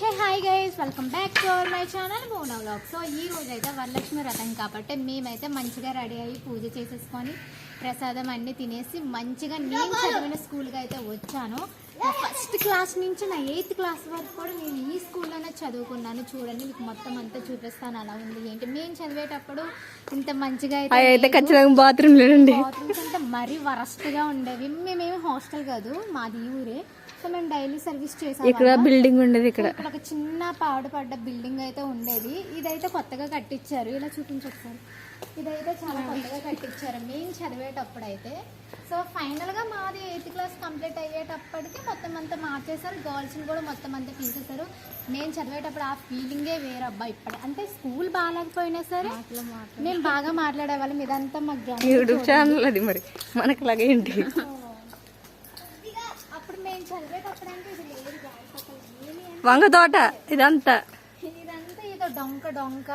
Hey hi guys welcome back to our my channel Mona vlog so ఈ రోజు అయితే వరలక్ష్మి వ్రతం కాబట్టి మేమైతే మంచిగా రెడీ అయ్యి పూజ చేసేసుకొని ప్రసాదం అన్ని తినేసి మంచిగా నేను చదివిన స్కూల్కి అయితే వచ్చాను. ఫస్ట్ క్లాస్ నుంచి నా ఎయిత్ క్లాస్ వరకు కూడా నేను ఈ స్కూల్లోనే చదువుకున్నాను. చూడండి మీకు మొత్తం అంతా చూపిస్తాను. అలా ఉంది. ఏంటి? మేము చదివేటప్పుడు ఇంత మంచిగా అయితే ఖచ్చితంగా బాత్రూమ్ లేదండి బాత్రూమ్స్ మరీ వరస్ట్గా ఉండేవి. మేమేమి హాస్టల్ కాదు మాది ఈ ఊరే. సో మేము డైలీ సర్వీస్ చేసాము ఇక్కడ బిల్డింగ్ ఉండేది ఇక్కడ. ఇక్కడ ఒక చిన్న పాడుపడ్డ బిల్డింగ్ అయితే ఉండేది. ఇదైతే కొత్తగా కట్టించారు ఇలా చూపించొచ్చారు ఇదైతే చాలా కొత్తగా కట్టించారు మేము చదివేటప్పుడు అయితే సో ఫైనల్గా మాది ఎయిత్ క్లాస్ కంప్లీట్ అయ్యేటప్పటికి మొత్తం అంతా మార్చేశారు. గర్ల్స్ కూడా మొత్తం అంతా తీసేశారు. నేను చదివేటప్పుడు ఆ ఫీలింగే వేరే అబ్బా ఇప్పుడు అంటే స్కూల్ బాగాలేకపోయినా సరే మేము బాగా మాట్లాడే వాళ్ళం. ఇదంతా మాకు యూట్యూబ్ ఛానల్ అది మరి. మనకి అలాగే ఏంటి అప్పుడు మేము చదివేటప్పుడు అంటే ఇది లేదు వంగ తోట ఇదంతా. ఇదంతా ఏదో డొంక డొంక.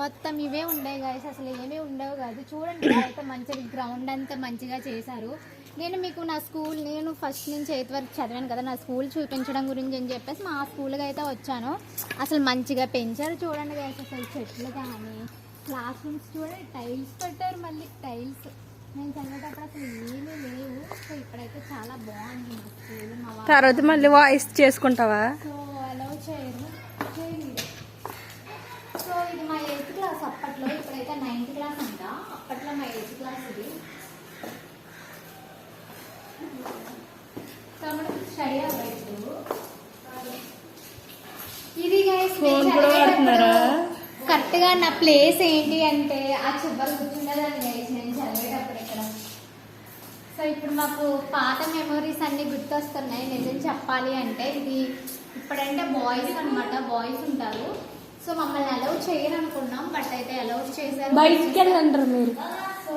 మొత్తం ఇవే ఉండేవి గాయస్ అసలు ఏమీ ఉండవు కాదు. చూడండి అయితే మంచిగా గ్రౌండ్ అంతా మంచిగా చేశారు. నేను మీకు నా స్కూల్ నేను ఫస్ట్ నుంచి ఎయిత్ వరకు చదివాను కదా నా స్కూల్ చూపించడం గురించి అని చెప్పేసి మా స్కూల్కి అయితే వచ్చాను. అసలు మంచిగా పెంచారు చూడండి గాయస్ అసలు చెట్లు కానీ క్లాస్ రూమ్స్ చూడండి టైల్స్ పెట్టారు మళ్ళీ టైల్స్ నేను చదివేటప్పుడు అసలు ఏమీ లేవు. సో ఇప్పుడైతే చాలా బాగుంది మా స్కూల్ తర్వాత మళ్ళీ వాయిస్ చేసుకుంటావా? సో అలౌ చేయరు చేయలేదు సో ఇది మా ఎయిత్ క్లాస్ అప్పట్లో ఇప్పుడైతే నైన్త్ క్లాస్ అంట అప్పట్లో మా ఎయిత్ క్లాస్ ఇది సో మనం స్టడీ అవ్వచ్చు ఇది? కరెక్ట్గా నా ప్లేస్ ఏంటి అంటే ఆ చివరి కూర్చున్నదాన్ని గైస్ నేను చదివేటప్పుడు ఇక్కడ. సో ఇప్పుడు మాకు పాత మెమరీస్ అన్ని గుర్తొస్తున్నాయి నిజం చెప్పాలి అంటే ఇది ఇప్పుడంటే బాయ్స్ అన్నమాట బాయ్స్ ఉంటారు. సో మమ్మల్ని అలౌ చేయరు అనుకున్నాం బట్ అయితే అలౌ చేశారు. బయటికి వెళ్ళంటారు మీరు. సో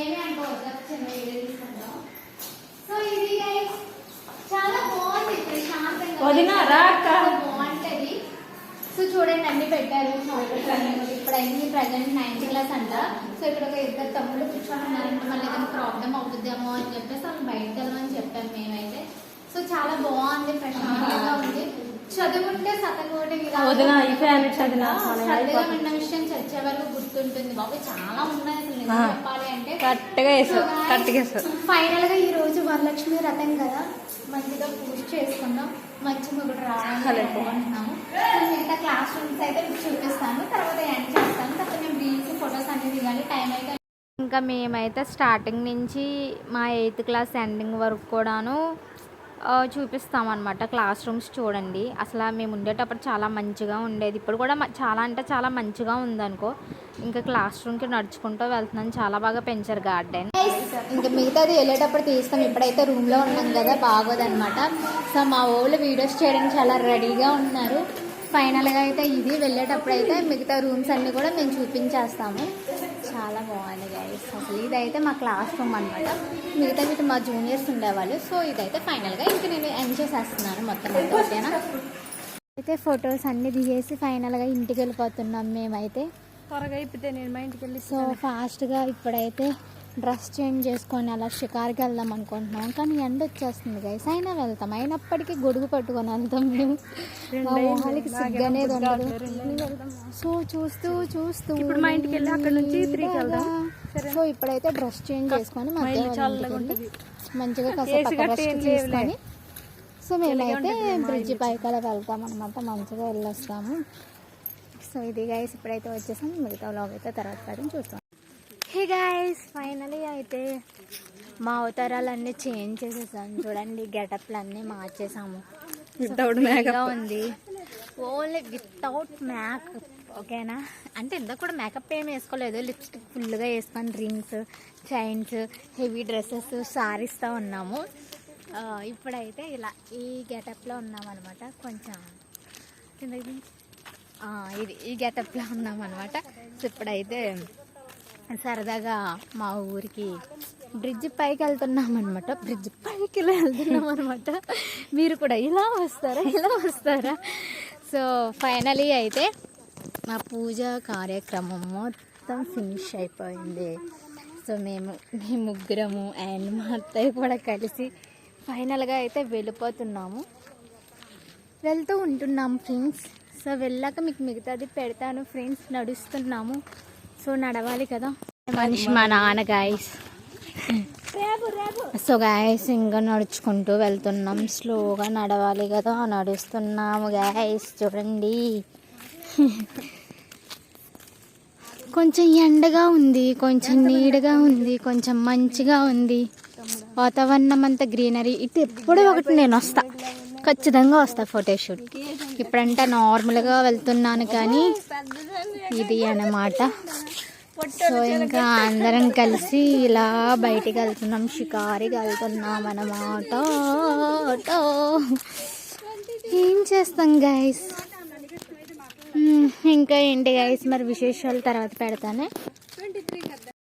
ఏమి అనుకోవద్దు చిన్న వీడియో సో ఇది చాలా బాగుంది ప్రశాంతంగా వదినా, రా అక్క. చాలా బాగుంటది. సో చూడండి అన్ని పెట్టారు. చాక్లెట్స్ అన్ని ఇప్పుడు అన్ని ప్రజెంట్ నైన్త్ క్లాస్ అంట. సో ఇక్కడ ఒక ఇద్దరు తమ్ముళ్ళు కూర్చొని ఉన్నారంటే మళ్ళీ ఏదైనా ప్రాబ్లం అవుతుందేమో అని చెప్పేసి వాళ్ళు బయటకు వెళ్ళమని చెప్పాం మేమైతే. సో చాలా బాగుంది ప్రశాంతంగా ఉంది. చదువుంటే సతకోటి వదిన, చదివినా విన్న విషయం చచ్చే వరకు గుర్తుంటుంది. బాబు చాలా ఉన్నాయి అసలు నిజం ఆ. చెప్పాలి అంటే. కరెక్ట్గా వేసావు కరెక్ట్గా వేసావు ఫైనల్గా ఈ రోజు వరలక్ష్మి రథం కదా మంచిగా పూజ చేసుకున్నాం మంచి సో మిగతా క్లాస్ రూమ్స్ అయితే మీకు చూపిస్తాను. తర్వాత ఎండ్ చేస్తాను. తర్వాత మేము రీల్స్ ఫొటోస్ అన్ని దిగాలి టైం అయితే ఇంకా మేమైతే స్టార్టింగ్ నుంచి మా ఎయిత్ క్లాస్ ఎండింగ్ వరకు కూడాను చూపిస్తామన్నమాట క్లాస్ రూమ్స్ చూడండి. అసలు మేము ఉండేటప్పుడు చాలా మంచిగా ఉండేది. ఇప్పుడు కూడా చాలా అంటే చాలా మంచిగా ఉందనుకో. ఇంకా క్లాస్ రూమ్కి నడుచుకుంటూ వెళ్తున్నాను. చాలా బాగా పెంచారు గార్డెన్ ఇంకా మిగతాది వెళ్ళేటప్పుడు తీస్తాం. ఇప్పుడైతే రూమ్లో ఉన్నాం కదా బాగోదనమాట సో మా ఊళ్ళో వీడియోస్ చేయడానికి చాలా రెడీగా ఉన్నారు. ఫైనల్గా అయితే ఇది వెళ్ళేటప్పుడు అయితే మిగతా రూమ్స్ అన్నీ కూడా మేము చూపించేస్తాము. చాలా బాగుంది గైస్ అసలు ఇదైతే మా క్లాస్ రూమ్ అనమాట మిగతా మిగతా మా జూనియర్స్ ఉండేవాళ్ళు. సో ఇదైతే ఫైనల్గా ఇంక నేను ఎండ్ చేసేస్తున్నాను మొత్తం ఓకేనా అయితే ఫొటోస్ అన్ని దిగేసి ఫైనల్గా ఇంటికి వెళ్ళిపోతున్నాం మేమైతే. త్వరగా అయిపోతే నేను మా ఇంటికి వెళ్ళి సో ఫాస్ట్గా ఇప్పుడైతే డ్రెస్ చేంజ్ చేసుకొని అలా షికార్కి వెళ్దాం అనుకుంటున్నాం. కానీ ఎండ వచ్చేస్తుంది గైస్ అయినా వెళ్తాం. అయినప్పటికీ గొడుగు పట్టుకొని వెళ్తాం మేము. మా మొహాలకి సిగ్గు అనేది ఉండదు. సో చూస్తూ చూస్తూ మా ఇంటికి వెళ్ళి అక్కడ నుంచి. సో ఇప్పుడైతే డ్రెస్ చేంజ్ చేసుకొని మా మధ్య ఇల్లు వాళ్ళ చల్లగా ఇంటికి వెళ్ళి ఉంటుంది. మంచిగా కాసేపు రెస్ట్. తీసుకొని సో మేమైతే బ్రిడ్జ్ పైకి అలా వెళ్తాం అనమాట మంచిగా వెళ్ళొస్తాము. సో ఇది గైస్ ఇప్పుడైతే వచ్చేసాం. మిగతా వ్లాగ్ అయితే తర్వాత పడి చూస్తాం గైస్ ఫైనలీ అయితే మా అవతారాలన్నీ చేంజ్ చేసేసాము చూడండి గెటప్లు అన్నీ మార్చేసాము makeup. freeగా ఉంది. ఓన్లీ వితౌట్ మేకప్ ఓకేనా అంటే ఇందాక కూడా మేకప్ ఏం వేసుకోలేదు. లిప్స్టిక్ ఫుల్గా వేసుకొని రింగ్స్ చైన్స్ హెవీ డ్రెస్సెస్ సారీస్తో ఉన్నాము. ఇప్పుడైతే ఇలా ఈ గెటప్లో ఉన్నామన్నమాట. కొంచెం ఇది ఈ గెటప్లో ఉన్నామన్నమాట. సో ఇప్పుడైతే సరదాగా మా ఊరికి బ్రిడ్జ్ పైకి వెళ్తున్నాం అనమాట బ్రిడ్జ్ పైకి వెళ్తున్నాం అనమాట మీరు కూడా ఇలా వస్తారా? ఇలా వస్తారా? సో ఫైనలీ అయితే మా పూజ కార్యక్రమం మొత్తం ఫినిష్ అయిపోయింది. సో మేము మేము ముగ్గురము అండ్ మా అత్తయ్య కూడా కలిసి ఫైనల్గా అయితే వెళ్ళిపోతున్నాము. వెళ్తూ ఉంటున్నాము ఫ్రెండ్స్. సో వెళ్ళాక మీకు మిగతాది పెడతాను ఫ్రెండ్స్. నడుస్తున్నాము. సో నడవాలి కదా. మనిషి మా నాన్న గాయస్ సో గాయస్ ఇంకా నడుచుకుంటూ వెళ్తున్నాం. స్లోగా నడవాలి కదా నడుస్తున్నాము గాయస్ చూడండి. కొంచెం ఎండగా ఉంది కొంచెం నీడగా ఉంది కొంచెం మంచిగా ఉంది. వాతావరణం అంతా గ్రీనరీ ఇటు ఎప్పుడో ఒకటి నేను వస్తా. ఖచ్చితంగా వస్తా ఫోటోషూట్ ఇప్పుడంటే నార్మల్గా వెళ్తున్నాను కానీ ఇది అన్నమాట. సో ఇంకా అందరం కలిసి ఇలా బయటికి వెళ్తున్నాం షికారికి వెళ్తున్నాం అన్నమాట. ఆటో. ఏం చేస్తాం గైస్ ఇంకా ఏంటి గైస్ మరి విశేషాలు తర్వాత పెడతానే.